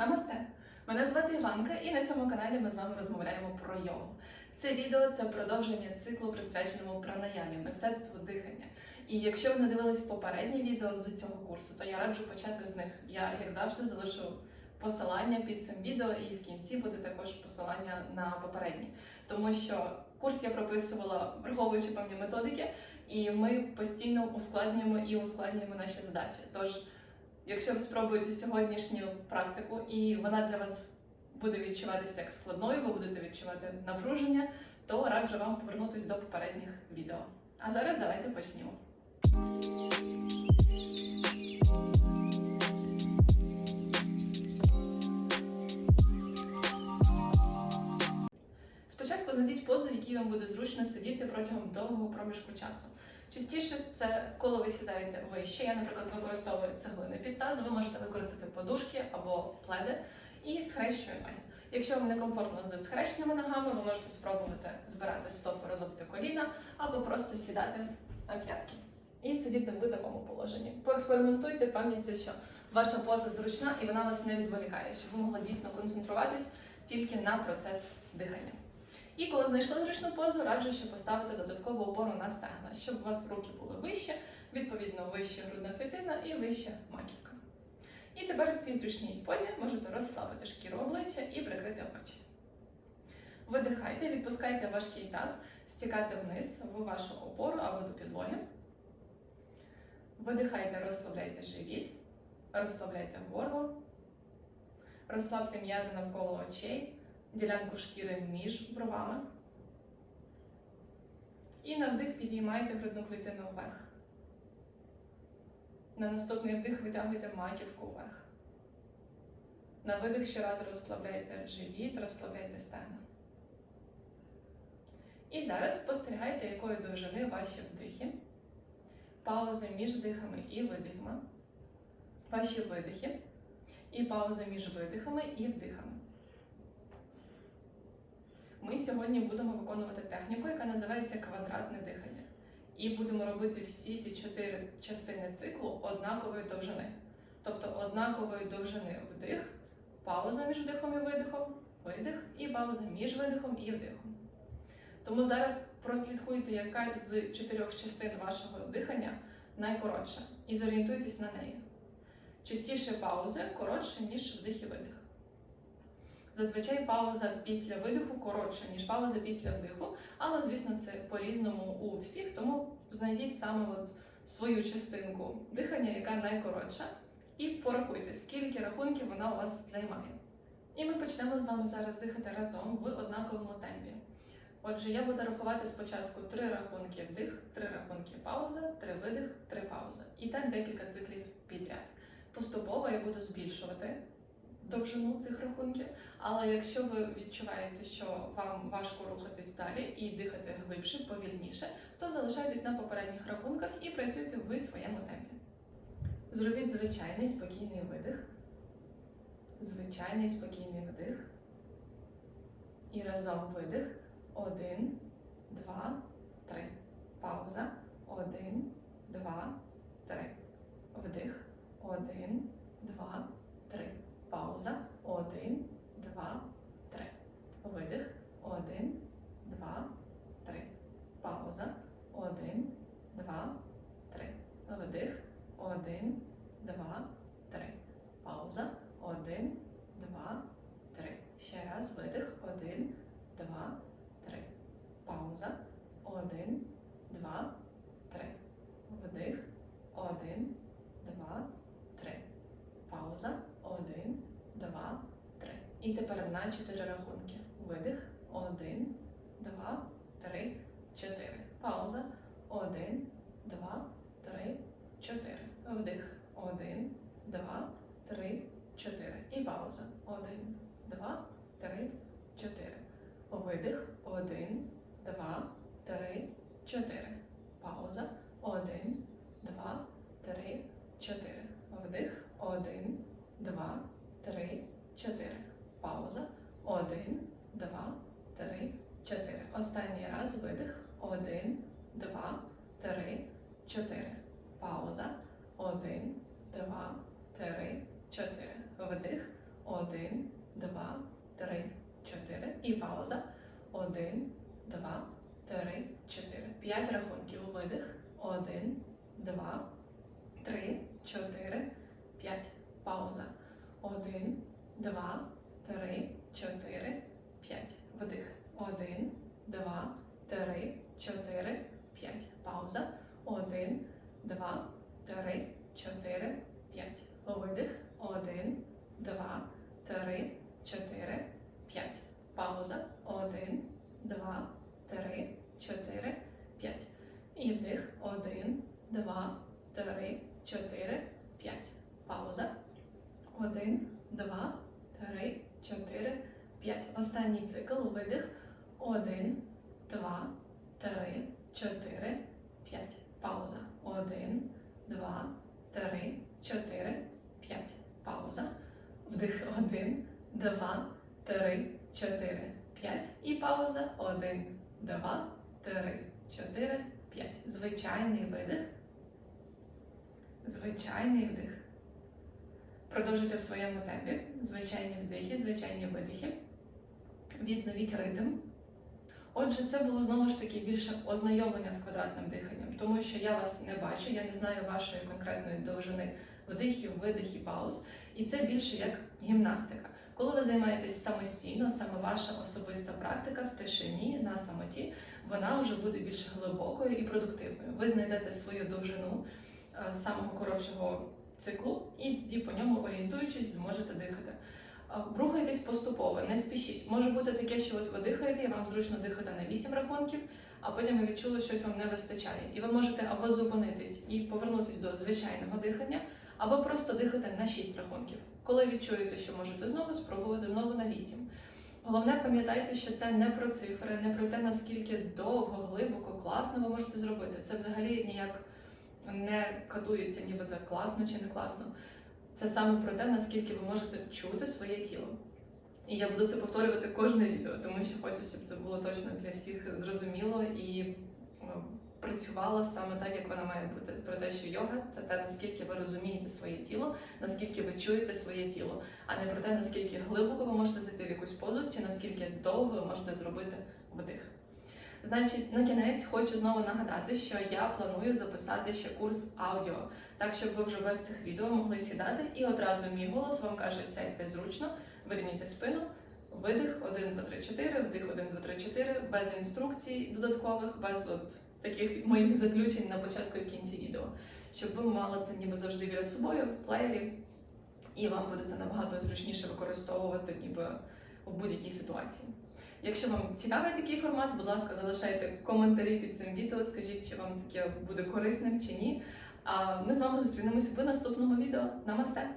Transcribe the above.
Намасте! Мене звати Іванка, і на цьому каналі ми з вами розмовляємо про йогу. Це відео це продовження циклу, присвяченому пранаямі, мистецтву дихання. І якщо ви не дивились попереднє відео з цього курсу, то я раджу почати з них. Я, як завжди, залишу посилання під цим відео, і в кінці буде також посилання на попередні. Тому що курс я прописувала, враховуючи певні методики, і ми постійно ускладнюємо і ускладнюємо наші задачі. Тож Якщо ви спробуєте сьогоднішню практику і вона для вас буде відчуватися як складною, ви будете відчувати напруження, то раджу вам повернутися до попередніх відео. А зараз давайте почнімо. Спочатку знайдіть позу, в якій вам буде зручно сидіти протягом довгого проміжку часу. Частіше це коли ви сідаєте вище. Я, наприклад, використовую цеглини під таз, ви можете використати подушки або пледи і схрещую ноги. Якщо вам не комфортно з схрещеними ногами, ви можете спробувати збирати стопи, розводити коліна або просто сідати на п'ятки і сидіти в такому положенні. Поекспериментуйте, впевніться, що ваша поза зручна і вона вас не відволікає, щоб ви могли дійсно концентруватись тільки на процес дихання. І коли знайшли зручну позу, раджу ще поставити додаткову опору на стегна, щоб у вас руки були вище, відповідно вище грудна клітина і вище маківка. І тепер в цій зручній позі можете розслабити шкіру обличчя і прикрити очі. Видихайте, відпускайте важкий таз, стікати вниз в вашу опору або до підлоги. Видихайте, розслабляйте живіт, розслабляйте горло, розслабте м'язи навколо очей ділянку шкіри між бровами. І на вдих підіймайте грудну клітину вверх. На наступний вдих витягуйте маківку вверх. На видих ще раз розслабляйте живіт, розслабляйте стегна. І зараз спостерігайте, якої довжини ваші вдихи, паузи між дихами і видихами, ваші видихи, і паузи між видихами і вдихами. Сьогодні будемо виконувати техніку, яка називається квадратне дихання. І будемо робити всі ці чотири частини циклу однакової довжини. Тобто однакової довжини вдих, пауза між вдихом і видихом, видих і пауза між видихом і вдихом. Тому зараз прослідкуйте, яка з чотирьох частин вашого дихання найкоротша, і зорієнтуйтесь на неї. Частіше паузи коротше, ніж вдих і видих. Зазвичай пауза після видиху коротша, ніж пауза після вдиху, але, звісно, це по-різному у всіх, тому знайдіть саме от свою частинку дихання, яка найкоротша, і порахуйте, скільки рахунків вона у вас займає. І ми почнемо з вами зараз дихати разом в однаковому темпі. Отже, я буду рахувати спочатку три рахунки вдих, три рахунки пауза, три видих, три пауза. І так декілька циклів підряд. Поступово я буду збільшувати довжину цих рахунків. Але якщо ви відчуваєте, що вам важко рухатись далі і дихати глибше, повільніше, то залишайтесь на попередніх рахунках і працюйте ви в своєму темпі. Зробіть звичайний спокійний видих, звичайний спокійний вдих. І разом видих. Один, два, три. Пауза. Один, два, три. Вдих. Один, два, три. Пауза. Один, два, три. Видих. Один, два, три. Пауза. Один, два, три. Вдих. Один, два, три. Пауза. Один, два, три. Ще раз. Видих. Один, два, три. Пауза. Один, два, три. Вдих. Один, два, три. Пауза. Один, два, три. І тепер на чотири рахунки. Видих. Один, два, три, чотири. Пауза. Один, два, три, чотири. Вдих. Один, два, три, чотири. І пауза. Один, два, три, чотири. Видих. Один, два, три, чотири. Пауза. Один, два, три, чотири. Вдих. Один, два, три, чотири. Пауза. Один, два, три, чотири. Останній раз видих. Один, два, три, чотири. Пауза. Один, два, три, чотири. Вдих. Один, два, три, чотири. І пауза. Один, два, три, чотири. П'ять рахунків. Видих. Один, два, три, чотири, п'ять. Пауза. Один, два, три, чотири, п'ять. Вдих. Один, два, три, чотири, п'ять. Пауза. Один, два, три, чотири, п'ять. Видих. Один, два, три, чотири. Пауза. Один, два, три, чотири, п'ять. І вдих. Один, два, три, чотири, п'ять. Пауза. Один, два, три, чотири, п'ять. Останній цикл. Видих. Один, два, три, чотири, п'ять. Пауза. Один, два, три, чотири, п'ять. Пауза. Вдих. Один, два, три, чотири, п'ять. І пауза. Один, два, три, чотири, п'ять. Звичайний видих. Звичайний вдих. Продовжуйте в своєму темпі. Звичайні вдихи, звичайні видихи. Відновіть ритм. Отже, це було знову ж таки більше ознайомлення з квадратним диханням, тому що я вас не бачу, я не знаю вашої конкретної довжини вдихів, видихів, пауз. І це більше як гімнастика. Коли ви займаєтесь самостійно, саме ваша особиста практика в тишині на самоті, вона вже буде більш глибокою і продуктивною. Ви знайдете свою довжину е, з самого коротшого циклу, і тоді по ньому орієнтуючись, зможете дихати. А, Рухайтесь поступово, не спішіть. Може бути таке, що от ви дихаєте, і вам зручно дихати на 8 рахунків, а потім ви відчули, що щось вам не вистачає. І ви можете або зупинитись і повернутись до звичайного дихання, або просто дихати на 6 рахунків. Коли відчуєте, що можете знову спробувати знову на 8. Головне, пам'ятайте, що це не про цифри, не про те, наскільки довго, глибоко, класно ви можете зробити. Це взагалі ніяк не катується, ніби це класно чи не класно. Це саме про те, наскільки ви можете чути своє тіло. І я буду це повторювати кожне відео, тому що хочу, щоб це було точно для всіх зрозуміло і е, працювала саме так, як вона має бути. Про те, що йога це те, наскільки ви розумієте своє тіло, наскільки ви чуєте своє тіло, а не про те, наскільки глибоко ви можете зайти в якусь позу, чи наскільки довго ви можете зробити вдих. Значить, на кінець хочу знову нагадати, що я планую записати ще курс аудіо, так щоб ви вже без цих відео могли сідати і одразу мій голос вам каже, сядьте зручно, вирівняйте спину, видих 1, 2, 3, 4, вдих 1, 2, 3, 4, без інструкцій додаткових, без от таких моїх заключень на початку і в кінці відео, щоб ви мали це ніби завжди біля собою в плеєрі, і вам буде це набагато зручніше використовувати ніби в будь-якій ситуації. Якщо вам цікавий такий формат, будь ласка, залишайте коментарі під цим відео, скажіть, чи вам таке буде корисним чи ні. А ми з вами зустрінемось в наступному відео. Намасте!